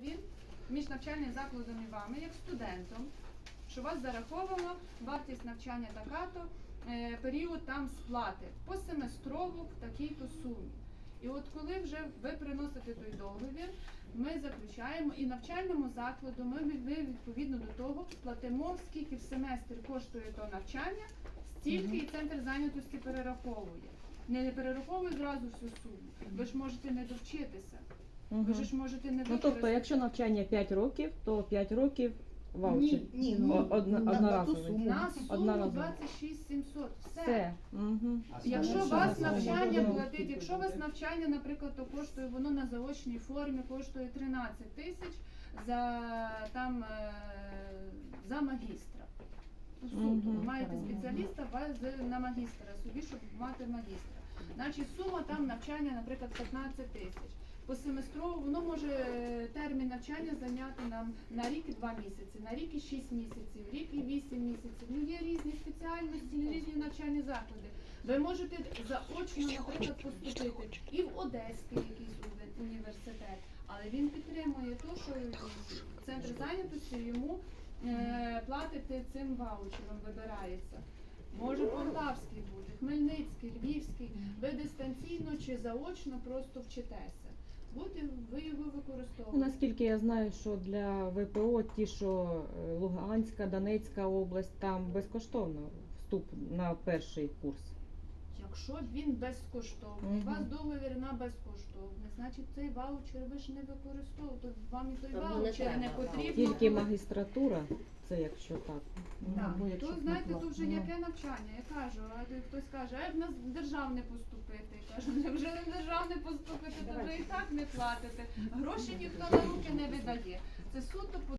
Він між навчальним закладом і вами, як студентом, що вас зараховано вартість навчання така-то, е, період там сплати посеместрово в такій-то сумі. І от коли вже ви приносите той договір, ми заключаємо і навчальному закладу ми, ми відповідно до того платимо, скільки в семестр коштує то навчання, стільки і центр зайнятості перераховує. Не перераховує зразу всю суму. Ви ж можете не довчитися. Ви ж можете не Ну тобто, використати. якщо навчання 5 років, то 5 років ваучер. Ні, Ні, ну, одна- на- на одноразовий. суму. На суму Одноразово. 26 700. Все. Все. Угу. Якщо Що вас навчання Ну, платить, якщо вас навчання, наприклад, то коштує воно на заочній формі, коштує 13 тисяч за там е, за магістра. Ну, суто. Мгм. Ви маєте спеціаліста з- на магістра собі, щоб мати магістра. Значить, сума там навчання, наприклад, 15 тисяч. По семестрово воно може е, термін навчання зайняти нам на рік і 2 місяці, на рік і 6 місяців, рік і 8 місяців. Ну є різні спеціальності, різні навчальні заклади. Ви можете заочно, наприклад, поступити і в Одеський якийсь університет, але він підтримує те, що центр зайнятості йому е, платити цим ваучером вибирається. Може Полтавський бути, Хмельницький, Львівський. Ви дистанційно чи заочно просто вчитеся. От ви його використовуєте. наскільки я знаю, що для ВПО ті, що е, Луганська, Донецька область, там безкоштовно вступ на перший курс. Якщо він безкоштовний, у вас договір на безкоштовний, значить цей ваучер ви ж не використовуєте. Вам і той Тому не ваучер не треба потрібно. Тільки магістратура, це якщо так. Так, Ну, то знаєте, платно. то вже Ну. яке навчання? Я кажу, а хтось каже, а як в нас державне поступити? Я кажу, вже на державне поступити, то вже і так не платите. Гроші ніхто на руки не видає. Це суто по